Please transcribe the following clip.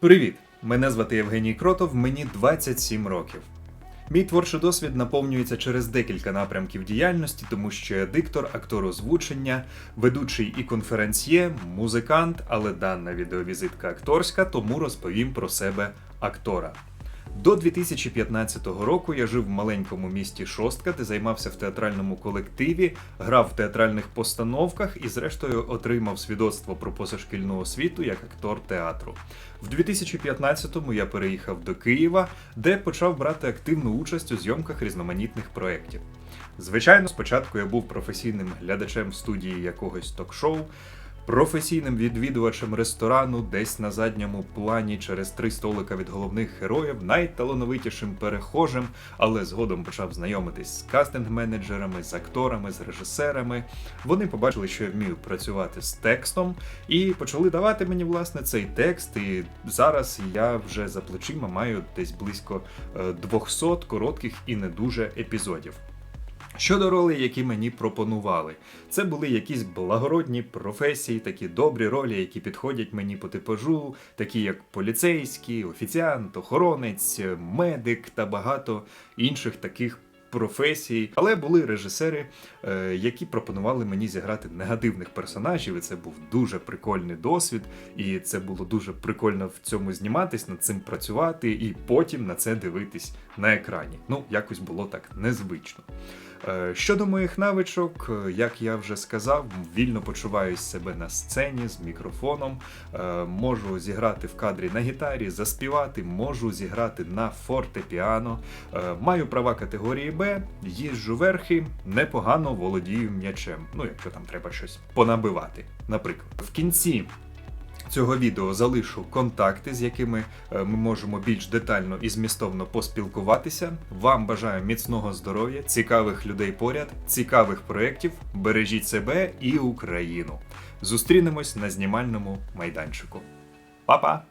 Привіт! Мене звати Євгеній Кротов, мені 27 років. Мій творчий досвід наповнюється через декілька напрямків діяльності, тому що я диктор, актор озвучення, ведучий і конференціє, музикант, але дана відеовізитка акторська, тому розповім про себе актора. До 2015 року я жив в маленькому місті Шостка, де займався в театральному колективі, грав в театральних постановках і, зрештою, отримав свідоцтво про позашкільну освіту як актор театру. В 2015-му я переїхав до Києва, де почав брати активну участь у зйомках різноманітних проєктів. Звичайно, спочатку я був професійним глядачем в студії якогось ток-шоу, професійним відвідувачем ресторану, десь на задньому плані через три столика від головних героїв, найталановитішим перехожим, але згодом почав знайомитись з кастинг-менеджерами, з акторами, з режисерами. Вони побачили, що я вмію працювати з текстом, і почали давати мені власне цей текст. І зараз я вже за плечима маю десь близько е, 200 коротких і не дуже епізодів. Щодо ролей, які мені пропонували, це були якісь благородні професії, такі добрі ролі, які підходять мені по типажу, такі як поліцейський, офіціант, охоронець, медик та багато інших таких. Професій, але були режисери, е, які пропонували мені зіграти негативних персонажів, і це був дуже прикольний досвід, і це було дуже прикольно в цьому зніматись, над цим працювати, і потім на це дивитись на екрані. Ну, якось було так незвично. Е, Щодо моїх навичок, е, як я вже сказав, вільно почуваюсь себе на сцені з мікрофоном, е, можу зіграти в кадрі на гітарі, заспівати, можу зіграти на фортепіано, маю права категорії Б, їжджу верхи, непогано володію м'ячем. Ну, якщо там треба щось понабивати. Наприклад, в кінці цього відео залишу контакти, з якими е, ми можемо більш детально і змістовно поспілкуватися. Вам бажаю міцного здоров'я, цікавих людей поряд, цікавих проєктів. Бережіть себе і Україну. Зустрінемось на знімальному майданчику. Па-па!